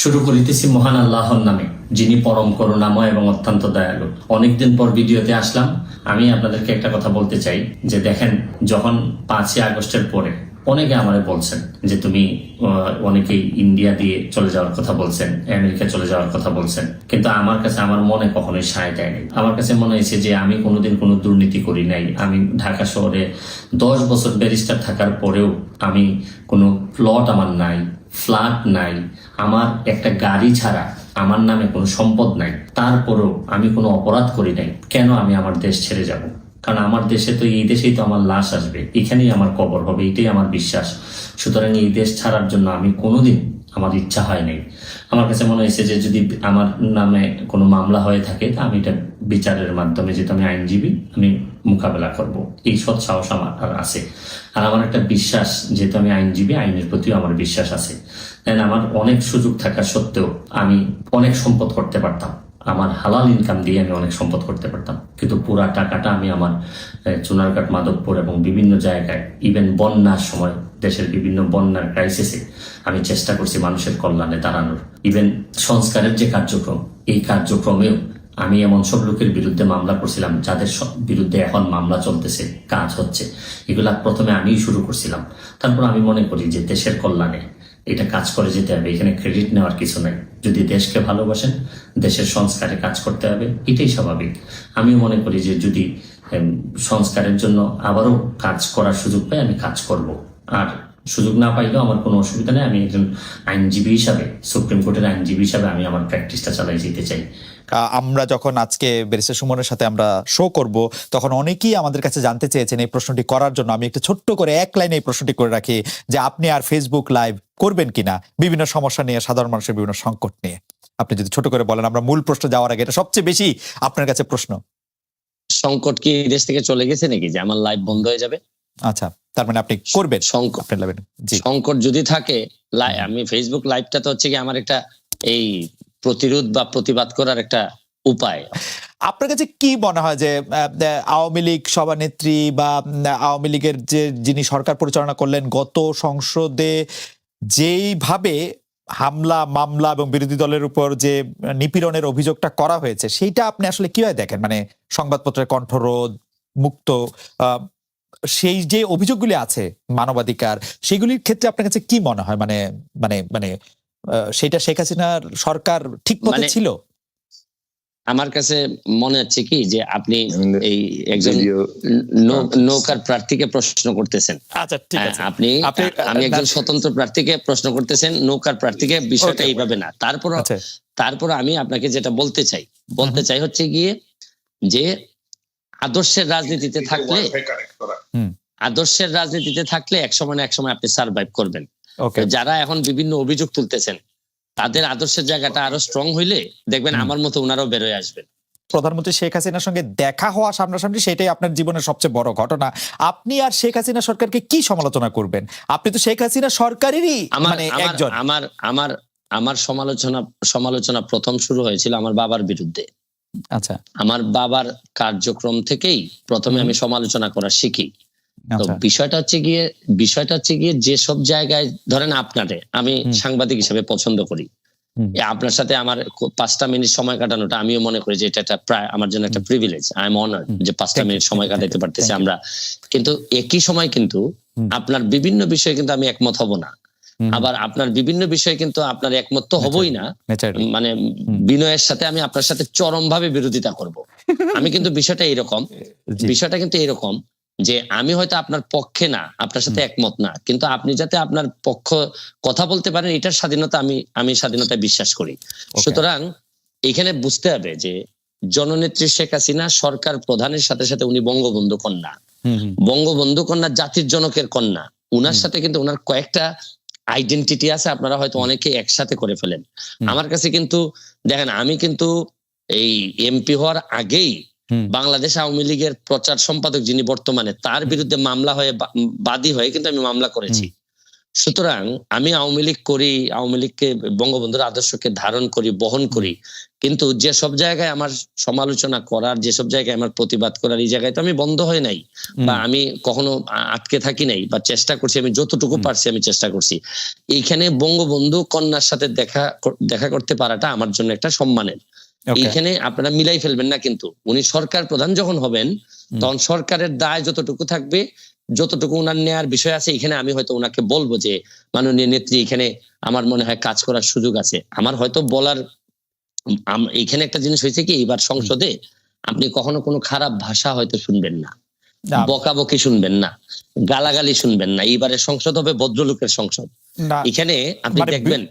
শুরু করিতেছি মহান আল্লাহর নামে, যিনি পরম করুণাময় এবং অত্যন্ত দয়ালু। অনেকদিন পর ভিডিওতে আসলাম। আমি আপনাদেরকে একটা কথা বলতে চাই, যে দেখেন, যখন পাঁচই আগস্টের পরে অনেকে আমারে বলছেন যে তুমি অনেকেই ইন্ডিয়া দিয়ে চলে যাওয়ার কথা বলছেন, আমেরিকা চলে যাওয়ার কথা বলছেন, কিন্তু আমার কাছে আমার মনে কখনোই সায় দেয়নি আমার কাছে মনে হয়েছে যে আমি কোনোদিন কোনো দুর্নীতি করি নাই। আমি ঢাকা শহরে দশ বছর ব্যারিস্টার থাকার পরেও আমি কোনো প্লট আমার নাই। ফ্ল্যাট নাই। আমার একটা গাড়ি ছাড়া আমার নামে কোনো সম্পদ নাই। তারপরেও আমি কোনো অপরাধ করি নাই। কেন আমি আমার দেশ ছেড়ে যাব? কারণ আমার দেশে তো, এই দেশেই তো আমার লাশ আসবে। এখানেই আমার কবর হবে, এটাই আমার বিশ্বাস। সুতরাং এই দেশ ছাড়ার জন্য আমি কোনোদিন আমার ইচ্ছা হয় নাই। আমার কাছে মনে হয়েছে যে, যদি আমার নামে কোনো মামলা হয়ে থাকে, তা আমি এটা বিচারের মাধ্যমে, যেহেতু আমি আইনজীবী, আমি মোকাবেলা করব। এই সৎ সাহস আমার আর আছে। আর আমার একটা বিশ্বাস, যেহেতু আমি আইনজীবী, আইনের প্রতিও আমার বিশ্বাস আছে। দেন আমার অনেক সুযোগ থাকা সত্ত্বেও আমি অনেক সম্পদ করতে পারতাম। আমার হালাল ইনকাম দিয়ে আমি অনেক সম্পদ করতে পারতাম। কিন্তু পুরা টাকাটা আমি আমার চুনারঘাট, মাধবপুর এবং বিভিন্ন জায়গায় ইভেন বন্যার সময়, দেশের বিভিন্ন বন্যার ক্রাইসিসে আমি চেষ্টা করছি মানুষের কল্যাণে দাঁড়ানোর। ইভেন সংস্কারের যে কার্যক্রম, এই কার্যক্রমেও আমি এমন সব লোকের বিরুদ্ধে মামলা করছিলাম, যাদের বিরুদ্ধে এখন মামলা চলতেছে, কাজ হচ্ছে। এগুলা প্রথমে আমিই শুরু করছিলাম। তারপর আমি মনে করি যে দেশের কল্যাণে এটা কাজ করে যেতে হবে। এখানে ক্রেডিট নেওয়ার কিছু নাই। যদি দেশকে ভালোবাসেন, দেশের সংস্কারে কাজ করতে হবে, এটাই স্বাভাবিক। আমি মনে করি যে যদি সংস্কারের জন্য আবারও কাজ করার সুযোগ পাই, আমি কাজ করব। আর সুযোগ না পাইলেও আমার কোনো অসুবিধা নেই। আমি একজন আইনজীবী হিসাবে সুপ্রিম কোর্টের আইনজীবী হিসাবে আমি আমার প্র্যাকটিসটা চালাই যেতে চাই। আমরা যখন আজকে ব্যারিস্টার সুমনের সাথে আমরা শো করব তখন অনেকেই আমাদের কাছে জানতে চেয়েছেন এই প্রশ্নটি করার জন্য। আমি একটু ছোট্ট করে এক লাইনে এই প্রশ্নটি করে রাখি যে আপনি আর ফেসবুক লাইভ করবেন কিনা? বিভিন্ন সমস্যা নিয়ে সাধারণ মানুষের বিভিন্ন সংকট নিয়ে। আপনি যদি ছোট করে বলেন আমরা মূল প্রশ্ন যাওয়ার আগে এটা সবচেয়ে বেশি আপনার কাছে প্রশ্ন। সংকট কি এই দেশ থেকে চলে গেছে নাকি? যে আমার লাইভ বন্ধ হয়ে যাবে? আচ্ছা। তার মানে আপনি করবেন সংকট সংকট যদি থাকে আমি ফেসবুক লাইভটা তো হচ্ছে কি আমার একটা এই প্রতিরোধ বা প্রতিবাদ করার একটা উপায়। আপনার কাছে কি মনে হয় যে আওয়ামী লীগ সভানেত্রী বা আওয়ামী লীগের যে যিনি সরকার পরিচালনা করলেন গত সংসদে যেইভাবে হামলা মামলা এবং বিরোধী দলের উপর যে নিপীড়নের অভিযোগটা করা হয়েছে সেইটা আপনি আসলে কীভাবে দেখেন? মানে সংবাদপত্রের কণ্ঠরোধ মুক্ত সেই যে অভিযোগগুলি আছে মানবাধিকার সেগুলির ক্ষেত্রে আপনার কাছে কি মনে হয়? মানে মানে মানে আহ, সেটা শেখ হাসিনার সরকার ঠিক পথে মানে ছিল? আমার কাছে মনে হচ্ছে কি যে আপনি এই একজন নৌকার প্রার্থীকে প্রশ্ন করতেছেন। আচ্ছা ঠিক হ্যাঁ, আছে। আপনি আপনি- আমি একজন স্বতন্ত্র প্রার্থীকে প্রশ্ন করতেছেন নৌকার প্রার্থীকে বিষয়টা এইভাবে না। তারপর আচ্ছা। তারপর আমি আপনাকে যেটা বলতে চাই বলতে চাই হচ্ছে গিয়ে যে আদর্শের রাজনীতিতে থাকলে আদর্শের রাজনীতিতে থাকলে এক সময় না এক সময় আপনি সার্ভাইভ করবেন। ওকে যারা এখন বিভিন্ন অভিযোগ তুলতেছেন তাদের আদর্শের জায়গাটা আরও স্ট্রং হইলে দেখবেন। আমার মতো ওনারাও বেরোয় আসবেন। প্রধানমন্ত্রী শেখ হাসিনার সঙ্গে দেখা হওয়া সামনাসামনি সেটাই আপনার জীবনের সবচেয়ে বড় ঘটনা। আপনি আর শেখ হাসিনা সরকারকে কি সমালোচনা করবেন? আপনি তো শেখ হাসিনা সরকারেরই মানে আমার একজন। আমার আমার আমার সমালোচনা সমালোচনা প্রথম শুরু হয়েছিল আমার বাবার বিরুদ্ধে। আচ্ছা। আমার বাবার কার্যক্রম থেকেই প্রথমে আমি সমালোচনা করা শিখি। তো আচ্ছা। বিষয়টা হচ্ছে গিয়ে বিষয়টা হচ্ছে গিয়ে যেসব জায়গায় ধরেন আপনারে আমি সাংবাদিক হিসেবে পছন্দ করি। আপনার সাথে আমার পাঁচটা মিনিট সময় কাটানোটা আমিও মনে করি যে এটা একটা প্রায় আমার জন্য একটা প্রিভিলেজ আই এম অনার যে পাঁচটা মিনিট সময় কাটাতে পারতেছি আমরা। কিন্তু একই সময় কিন্তু আপনার বিভিন্ন বিষয়ে কিন্তু আমি একমত হব না। আবার আপনার বিভিন্ন বিষয়ে কিন্তু আপনার একমত তো হবই না। মানে বিনয়ের সাথে আমি আপনার সাথে চরম ভাবে বিরোধিতা করব। আমি কিন্তু বিষয়টা এরকম বিষয়টা কিন্তু এরকম যে আমি হয়তো আপনার পক্ষে না আপনার সাথে একমত না কিন্তু আপনি যাতে আপনার পক্ষ কথা বলতে পারেন এটার স্বাধীনতা আমি আমি স্বাধীনতায় বিশ্বাস করি। সুতরাং এখানে বুঝতে হবে যে জননেত্রী শেখ হাসিনা সরকার প্রধানের সাথে সাথে উনি বঙ্গবন্ধু কন্যা। বঙ্গবন্ধু কন্যা জাতির জনকের কন্যা। উনার সাথে কিন্তু উনার কয়েকটা আইডেন্টিটি আছে আপনারা হয়তো অনেকে একসাথে করে ফেলেন। আমার কাছে কিন্তু দেখেন আমি কিন্তু এই এমপি হওয়ার আগেই বাংলাদেশ আওয়ামী লীগের প্রচার সম্পাদক যিনি বর্তমানে তার বিরুদ্ধে মামলা হয়ে বাদী হয়ে কিন্তু আমি মামলা করেছি। সুতরাং আমি আওয়ামী লীগ করি আওয়ামী লীগকে বঙ্গবন্ধুর আদর্শকে ধারণ করি বহন করি। কিন্তু যেসব জায়গায় আমার সমালোচনা করার যেসব জায়গায় আমার প্রতিবাদ করার এই জায়গায় তো আমি বন্ধ হয়ে নাই। বা আমি কখনো আটকে থাকি নাই বা চেষ্টা করছি আমি যতটুকু পারছি আমি চেষ্টা করছি। এইখানে বঙ্গবন্ধু কন্যার সাথে দেখা দেখা করতে পারাটা আমার জন্য একটা সম্মানের. এইখানে আপনারা মিলাই ফেলবেন না কিন্তু। উনি সরকার প্রধান যখন হবেন তখন সরকারের দায় যতটুকু থাকবে যতটুকু উনার নেয়ার বিষয় আছে এখানে আমি হয়তো উনাকে বলব যে মাননীয় নেত্রী এখানে আমার মনে হয় কাজ করার সুযোগ আছে। আমার হয়তো বলার এখানে একটা জিনিস হয়েছে কি এবার সংসদে আপনি কখনো কোনো খারাপ ভাষা হয়তো শুনবেন না। বকাবকি শুনবেন না। গালাগালি শুনবেন না। এইবারে সংসদ হবে ভদ্রলোকের সংসদ। এখানে আপনি মানে দেখবেন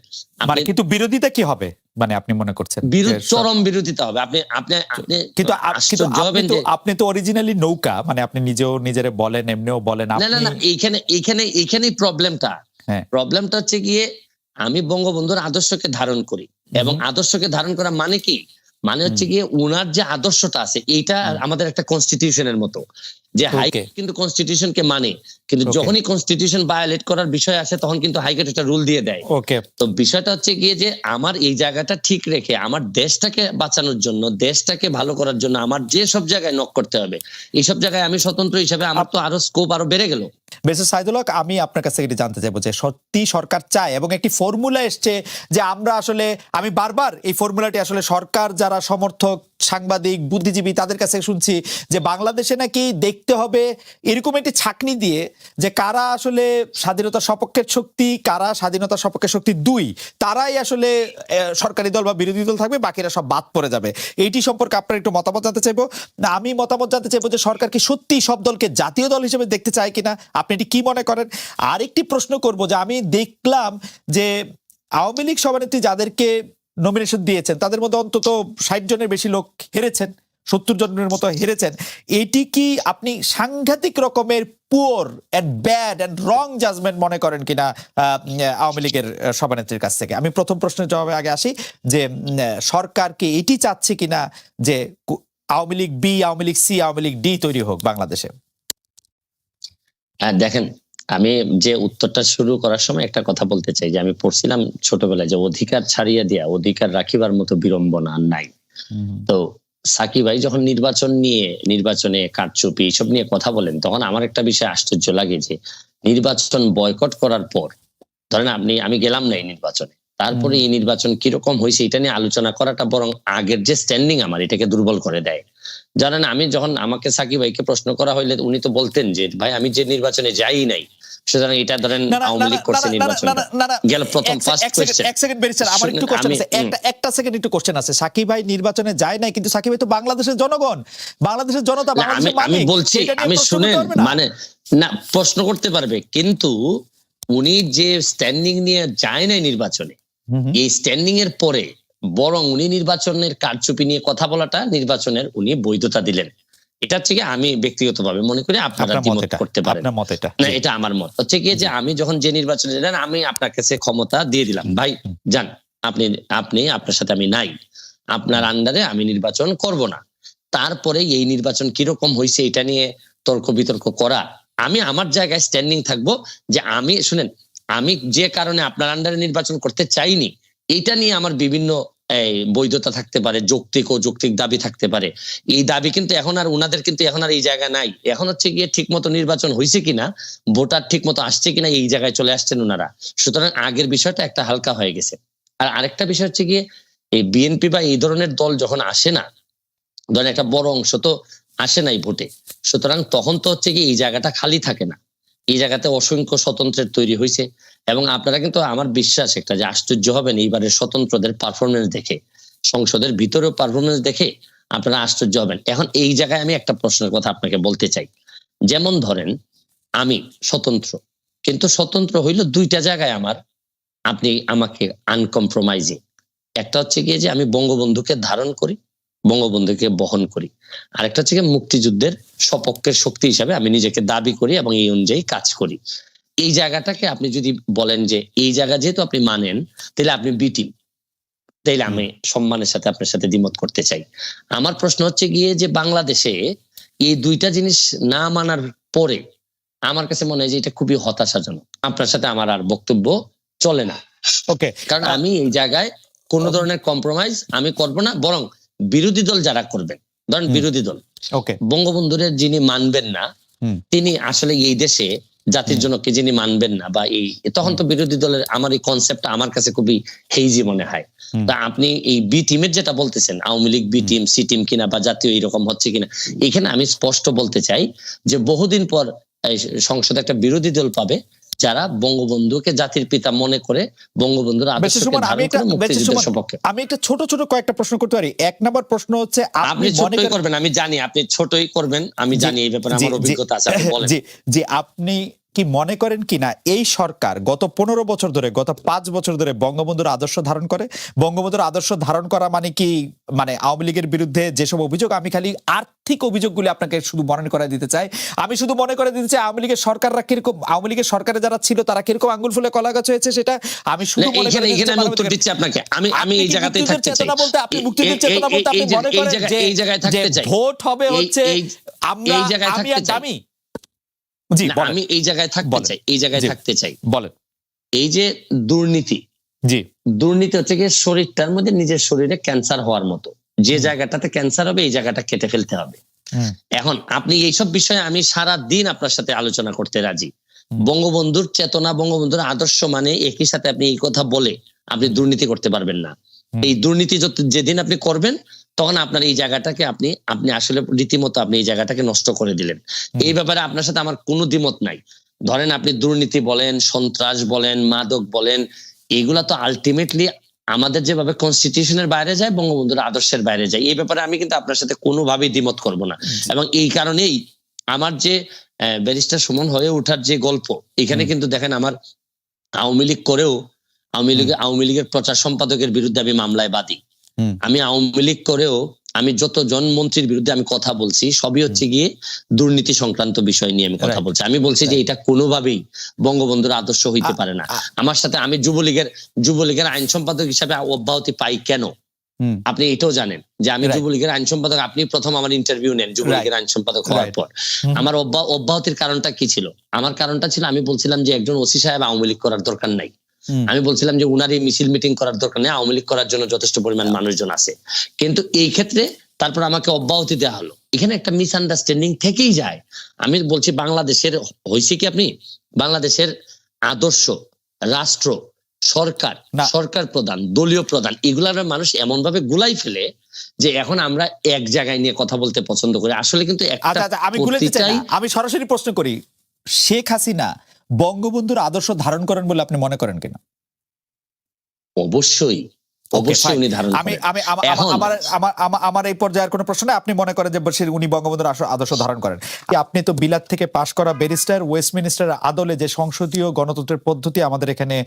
মানে কিন্তু বিরোধিতা কি হবে? মানে আপনি মনে করছেন চরম বিরোধিতা হবে। আপনি আপনি কিন্তু কিন্তু আপনি তো অরিজিনালি নৌকা মানে আপনি নিজেও নিজেরে বলেন এমনিও বলেন না না না এইখানে এইখানে এইখানেই প্রবলেমটা হ্যাঁ। প্রবলেমটা হচ্ছে গিয়ে আমি বঙ্গবন্ধুর আদর্শকে ধারণ করি এবং আদর্শকে ধারণ করা মানে কি? মানে হচ্ছে গিয়ে উনার যে আদর্শটা আছে এইটা আমাদের একটা কনস্টিটিউশনের মতো। যে. হাইকোর্ট কিন্তু কনস্টিটিউশনকে মানে কিন্তু যখনই কনস্টিটিউশন ভায়োলেট করার বিষয় আসে তখন কিন্তু হাইকোর্ট একটা রুল দিয়ে দেয়। ওকে তো বিষয়টা হচ্ছে গিয়ে যে আমার এই জায়গাটা ঠিক রেখে আমার দেশটাকে বাঁচানোর জন্য দেশটাকে ভালো করার জন্য আমার যে সব জায়গায় নক করতে হবে এইসব জায়গায় আমি স্বতন্ত্র হিসেবে আমার তো আরও স্কোপ আরও বেড়ে গেল। বেসিস সাইদুল হক আমি আপনার কাছে এটি জানতে চাইব যে সত্যি সরকার চায় এবং একটি ফর্মুলা এসছে যে আমরা আসলে আমি বারবার এই ফর্মুলাটি আসলে সরকার যারা সমর্থক সাংবাদিক, বুদ্ধিজীবী তাদের কাছে শুনছি যে বাংলাদেশে নাকি দেখতে হবে এরকম একটি ছাকনি দিয়ে যে কারা আসলে স্বাধীনতা সপক্ষের শক্তি, কারা স্বাধীনতা সপক্ষের শক্তি দুই, তারাই আসলে সরকারি দল বা বিরোধী দল থাকবে, বাকিরা সব বাদ পড়ে যাবে। এইটি সম্পর্কে আপনার একটু মতামত জানতে চাইব। আমি মতামত জানতে চাইব যে সরকার কি সত্যি সব দলকে জাতীয় দল হিসেবে দেখতে চায় কিনা? আপনি এটি কি মনে করেন? আরেকটি প্রশ্ন করব যে আমি দেখলাম যে আওয়ামী লীগ সভানেত্রী যাদেরকে নমিনেশন দিয়েছেন। তাদের মধ্যে অন্তত ষাট জনের বেশি লোক হেরেছেন, সত্তর জনের মতো হেরেছেন। এটি কি আপনি সাংঘাতিক রকমের poor and bad and wrong judgement মনে করেন কিনা আওয়ামী লীগের সভানেত্রীর কাছ থেকে? আমি প্রথম প্রশ্নের জবাবে আগে আসি যে সরকার কি এটি চাচ্ছে কিনা যে Awami League B, Awami League C, Awami League D তৈরি হোক বাংলাদেশে? হ্যাঁ দেখেন আমি যে উত্তরটা শুরু করার সময় একটা কথা বলতে চাই যে আমি পড়ছিলাম ছোটবেলায় যে অধিকার ছাড়িয়ে দেয়া অধিকার রাখিবার মতো বিড়ম্বনা আর নাই। তো সাকিব ভাই যখন নির্বাচন নিয়ে নির্বাচনে কারচুপি এইসব নিয়ে কথা বলেন তখন আমার একটা বিষয় আশ্চর্য লাগে যে নির্বাচন বয়কট করার পর ধরেন আপনি আমি গেলাম না এই নির্বাচনে তারপরে এই নির্বাচন কীরকম হয়েছে এটা নিয়ে আলোচনা করাটা বরং আগের যে স্ট্যান্ডিং আমার এটাকে দুর্বল করে দেয়। জানেন আমি যখন আমাকে সাকিব ভাইকে প্রশ্ন করা হইলে উনি তো বলতেন যে ভাই আমি যে নির্বাচনে যাই নাই সুতরাং এটা ধরেন আওয়ামী লীগ করছে নির্বাচন গেল প্রথম ফার্স্ট এক সেকেন্ড কোয়েশ্চেন এক সেকেন্ড আমার একটু কোশ্চেন আছে। একটা একটা সেকেন্ড একটু কোশ্চেন আছে। সাকিব ভাই নির্বাচনে যায় কিন্তু সাকিব ভাই তো বাংলাদেশের জনগণ। বাংলাদেশের জনতা বাংলাদেশের আমি বলছি আমি শুনেন মানে না প্রশ্ন করতে পারবে কিন্তু উনি যে স্ট্যান্ডিং নিয়ে যায় নাই নির্বাচনে। এই স্ট্যান্ডিং এর পরে বরং উনি নির্বাচনের কারচুপি নিয়ে কথা বলাটা নির্বাচনের উনি বৈধতা দিলেন। এটা হচ্ছে কি আমি ব্যক্তিগতভাবে মনে করি আপনারা দ্বিমত করতে পারেন। আপনার মত এটা। না এটা আমার মত। হচ্ছে কি যে আমি যখন যে নির্বাচনে যান আমি আপনার কাছে ক্ষমতা দিয়ে দিলাম। ভাই যান আপনি আপনি আপনার সাথে আমি নাই। আপনার আন্ডারে আমি নির্বাচন করব না। তারপরে এই নির্বাচন কীরকম হয়েছে এটা নিয়ে তর্ক বিতর্ক করা আমি আমার জায়গায় স্ট্যান্ডিং থাকব যে আমি শুনেন আমি যে কারণে আপনার আন্ডারে নির্বাচন করতে চাইনি এটা নিয়ে আমার বিভিন্ন বৈধতা থাকতে পারে, যৌক্তিক ও যৌক্তিক দাবি থাকতে পারে। এই দাবি কিন্তু এখন আর উনাদের কিন্তু এখন আর এই জায়গা নাই। এখন হচ্ছে গিয়ে ঠিক মতো নির্বাচন হয়েছে কিনা, ভোটার ঠিক মতো আসছে কিনা, এই জায়গায় চলে আসছেন ওনারা সুতরাং আগের বিষয়টা একটা হালকা হয়ে গেছে। আর আরেকটা বিষয় হচ্ছে গিয়ে, এই বিএনপি বা এই ধরনের দল যখন আসে না, ধরেন একটা বড় অংশ তো আসে নাই ভোটে, সুতরাং তখন তো হচ্ছে কি এই জায়গাটা খালি থাকে না। এই জায়গাতে অসংখ্য স্বতন্ত্রের তৈরি হয়েছে এবং আপনারা কিন্তু আমার বিশ্বাস একটা যে আশ্চর্য হবেন এইবারের স্বতন্ত্রদের পারফরমেন্স দেখে, সংসদের ভিতরেও পারফরমেন্স দেখে আপনারা আশ্চর্য হবেন। এখন এই জায়গায় আমি একটা প্রশ্নের কথা আপনাকে বলতে চাই। যেমন ধরেন, আমি স্বতন্ত্র, কিন্তু স্বতন্ত্র হইল দুইটা জায়গায় আমার, আপনি আমাকে আনকম্প্রোমাইজিং একটা হচ্ছে গিয়ে যে আমি বঙ্গবন্ধুকে ধারণ করি, বঙ্গবন্ধুকে বহন করি। আরেকটা হচ্ছে মুক্তিযুদ্ধের সপক্ষের শক্তি হিসাবে আমি নিজেকে দাবি করি এবং এই অনুযায়ী কাজ করি। এই জায়গাটাকে আপনি যদি বলেন যে এই জায়গা যেহেতু আপনি মানেন তাহলে আপনি বিটি তাইলে আমি সম্মানের সাথে আপনার সাথে দ্বিমত করতে চাই। আমার প্রশ্ন হচ্ছে গিয়ে যে বাংলাদেশে এই দুইটা জিনিস না মানার পরে আমার কাছে মনে হয় যে এটা খুবই হতাশাজনক। আপনার সাথে আমার আর বক্তব্য চলে না। ওকে কারণ আমি এই জায়গায় কোন ধরনের কম্প্রোমাইজ আমি করব না বরং বিরোধী দল যারা করবেন ধরেন বিরোধী দল ওকে বঙ্গবন্ধুর যিনি মানবেন না তিনি আসলে এই দেশে জাতির। জন্য কে যিনি মানবেন না বা এই তখন তো বিরোধী দলের আমার এই কনসেপ্টটা আমার কাছে খুবই হেইজি মনে হয়। তা আপনি এই বি টিমের যেটা বলতেছেন Awami League B team C team কিনা বা জাতীয় এইরকম হচ্ছে কিনা এখানে আমি স্পষ্ট বলতে চাই যে বহুদিন পর সংসদে একটা বিরোধী দল পাবে যারা বঙ্গবন্ধুকে জাতির পিতা মনে করে বঙ্গবন্ধুর আদর্শকে আমি ধারণ এটা- করে মুক্তিযুদ্ধের সপক্ষে। আমি একটা ছোট ছোট কয়েকটা প্রশ্ন করতে পারি। এক নম্বর প্রশ্ন হচ্ছে আপনি আপনি ছোটই করবেন আমি জানি আপনি ছোটই করবেন আমি জানি এই ব্যাপারে আমার অভিজ্ঞতা আছে আপনি বলেন। জি জি আপনি কি মনে করেন কি না এই সরকার গত পনেরো বছর ধরে গত পাঁচ বছর ধরে বঙ্গবন্ধুর আদর্শ ধারণ করে। বঙ্গবন্ধুর আদর্শ ধারণ করা মানে কি মানে আওয়ামী লীগের বিরুদ্ধে যেসব অভিযোগ আমি খালি আর্থিক অভিযোগগুলি আপনাকে শুধু মনে করে দিতে চাই। আমি শুধু মনে করে দিতে চাই আওয়ামী লীগের সরকাররা কীরকম আওয়ামী লীগের সরকারে যারা ছিল তারা কীরকম আঙ্গুল ফুলে কলা গাছ হয়েছে সেটা আমি শুধু মনে করে দিতে আমি উত্তর দিচ্ছি আপনাকে। আমি আমি এই জায়গাতেই থাকতে চাই। চেতনা বলতে আপনি মুক্তিযুদ্ধের চেতনা বলতে আপনি মনে করেন যে এই জায়গায় থাকতে চাই। ভোট হবে হচ্ছে আমরা আমি আর দামি। জি আমি এই জায়গায় থাকতে চাই এই জায়গায় থাকতে চাই। বলেন। এই যে দুর্নীতি জি। দুর্নীতি হচ্ছে গিয়ে শরীরটার মধ্যে নিজের শরীরে ক্যান্সার হওয়ার মতো। যে জায়গাটাতে ক্যান্সার হবে এই জায়গাটা কেটে ফেলতে হবে। এখন আপনি এইসব বিষয়ে আমি সারা দিন আপনার সাথে আলোচনা করতে রাজি। বঙ্গবন্ধুর চেতনা বঙ্গবন্ধুর আদর্শ মানে একই সাথে আপনি এই কথা বলে আপনি দুর্নীতি করতে পারবেন না। এই দুর্নীতি যেদিন আপনি করবেন তখন আপনার এই জায়গাটাকে আপনি আপনি আসলে রীতিমতো আপনি এই জায়গাটাকে নষ্ট করে দিলেন। এই ব্যাপারে আপনার সাথে আমার কোনো দ্বিমত নাই। ধরেন আপনি দুর্নীতি বলেন সন্ত্রাস বলেন মাদক বলেন এগুলা তো আলটিমেটলি আমাদের যেভাবে কনস্টিটিউশনের বাইরে যায় বঙ্গবন্ধুর আদর্শের বাইরে যায়। এই ব্যাপারে আমি কিন্তু আপনার সাথে কোনোভাবেই দ্বিমত করব না। এবং এই কারণেই আমার যে ব্যারিস্টার সুমন হয়ে ওঠার যে গল্প এখানে কিন্তু দেখেন আমার আওয়ামী লীগ করেও আওয়ামী লীগ আওয়ামী লীগের প্রচার সম্পাদকের বিরুদ্ধে আমি মামলায় বাদী। আমি আওয়ামী লীগ করেও আমি যতজন মন্ত্রীর বিরুদ্ধে আমি কথা বলছি সবই হচ্ছে গিয়ে দুর্নীতি সংক্রান্ত বিষয় নিয়ে আমি কথা বলছি। আমি বলছি যে এটা কোনোভাবেই বঙ্গবন্ধুর আদর্শ হইতে পারে না। আমার সাথে আমি যুবলীগের যুবলীগের আইন সম্পাদক হিসাবে অব্যাহতি পাই কেন? আপনি এটাও জানেন যে আমি যুবলীগের আইন সম্পাদক আপনি প্রথম আমার ইন্টারভিউ নেন যুবলীগের আইন সম্পাদক হওয়ার পর। আমার অব্যা- অব্যাহতির কারণটা কি ছিল? আমার কারণটা ছিল আমি বলছিলাম যে একজন ওসি সাহেব আওয়ামী লীগ করার দরকার নাই। আমি বলছিলাম যে উনার এই মিছিল মিটিং করার দরকার নেই আওয়ামী লীগ করার জন্য যথেষ্ট পরিমাণ মানুষজন আছে। কিন্তু এই ক্ষেত্রে তারপর আমাকে অব্যাহতি দেওয়া হলো। এখানে একটা মিসআন্ডারস্ট্যান্ডিং থেকেই যায়। আমি বলছি বাংলাদেশের হয়েছে কি আপনি? বাংলাদেশের আদর্শ রাষ্ট্র সরকার। সরকার প্রধান দলীয় প্রধান এগুলার মানুষ এমন ভাবে গুলাই ফেলে যে এখন আমরা এক জায়গায় নিয়ে কথা বলতে পছন্দ করি। আসলে কিন্তু আচ্ছা আচ্ছা আমি। আমি সরাসরি প্রশ্ন করি শেখ হাসিনা বঙ্গবন্ধুর আদর্শ ধারণ করেন বলে আপনি মনে করেন কিনা? অবশ্যই। অবশ্যই উনি ধারণ আমি আমি আমা- আমা- এখন- আমার আমার আমার- আমার এই পর্যায়ের কোনো প্রশ্ন আপনি মনে করেন যে উনি বঙ্গবন্ধুর আদর্শ ধারণ করেন। আপনি তো বিলাত থেকে পাশ করা ব্যারিস্টার ওয়েস্টমিনিস্টার আদলে যে সংসদীয় গণতন্ত্রের পদ্ধতি আমাদের এখানে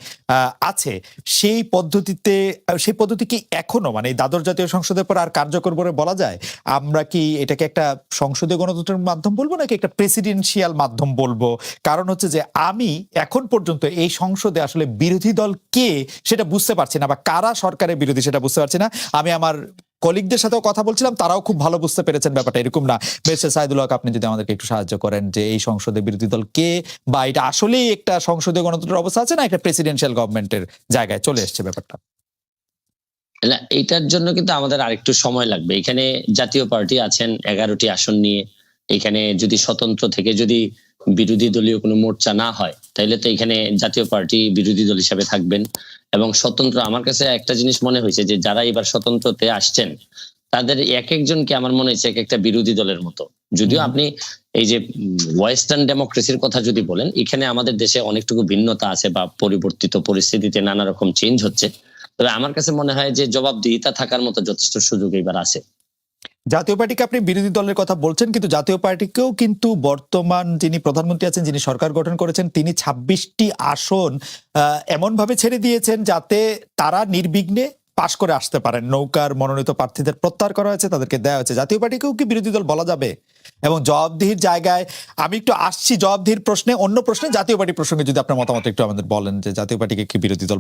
আছে সেই পদ্ধতিতে সেই পদ্ধতি কি এখনও মানে দ্বাদশ জাতীয় সংসদের পর আর কার্যকর বলে বলা যায়? আমরা কি এটাকে একটা সংসদীয় গণতন্ত্রের মাধ্যম বলব নাকি একটা প্রেসিডেন্সিয়াল মাধ্যম বলব? কারণ হচ্ছে যে আমি এখন পর্যন্ত এই সংসদে আসলে বিরোধী দল কে সেটা বুঝতে পারছি না বা কারা সরকারের বিরোধী সেটা বুঝতে পারছি না। আমি আমার কলিগদের সাথেও কথা বলছিলাম, তারাও খুব ভালো বুঝতে পেরেছেন ব্যাপারটা, এরকম না। বেশ, সাইদুল হক, আপনি যদি আমাদেরকে একটু সাহায্য করেন যে এই সংসদে বিরোধী দল কে বা এটা আসলেই একটা সংসদীয় গণতন্ত্রের অবস্থা আছে না একটা প্রেসিডেন্সিয়াল গভর্নমেন্টের জায়গায়? চলে এসছে ব্যাপারটা। না এইটার জন্য কিন্তু আমাদের আরেকটু সময় লাগবে। এখানে জাতীয় পার্টি আছেন, এগারোটি আসন নিয়ে। এখানে যদি স্বতন্ত্র থেকে যদি বিরোধী দলীয় কোনো মোর্চা না হয় তাহলে তো এখানে জাতীয় পার্টি বিরোধী দল হিসাবে থাকবেন। এবং স্বতন্ত্র আমার কাছে একটা জিনিস মনে হয়েছে যে যারা এবার স্বতন্ত্রতে আসছেন তাদের এক একজনকে আমার মনে হয়েছে এক একটা বিরোধী দলের মতো। যদিও আপনি এই যে ওয়েস্টার্ন ডেমোক্রেসির কথা যদি বলেন এখানে আমাদের দেশে অনেকটুকু ভিন্নতা আছে বা পরিবর্তিত পরিস্থিতিতে নানা রকম চেঞ্জ হচ্ছে। তবে আমার কাছে মনে হয় যে জবাবদিহিতা থাকার মতো যথেষ্ট সুযোগ এবার আছে। জাতীয় পার্টিকে আপনি বিরোধী দলের কথা বলছেন, কিন্তু জাতীয় পার্টিকেও কিন্তু বর্তমান যিনি প্রধানমন্ত্রী আছেন, যিনি সরকার গঠন করেছেন, তিনি ছাব্বিশটি আসন এমন ভাবে ছেড়ে দিয়েছেন যাতে তারা নির্বিঘ্নে পাশ করে আসতে পারেন। নৌকার মনোনীত প্রার্থীদের প্রত্যাহার করা হয়েছে, তাদেরকে দেওয়া হয়েছে। জাতীয় পার্টিকেও কি বিরোধী দল বলা যাবে? এবং জবাবদিহির জায়গায় আমি একটু আসছি জবাবদিহির প্রশ্নে, অন্য প্রশ্নে জাতীয় পার্টি প্রসঙ্গে যদি আপনার মতামত একটু আমাদের বলেন যে জাতীয় পার্টিকে কি বিরোধী দল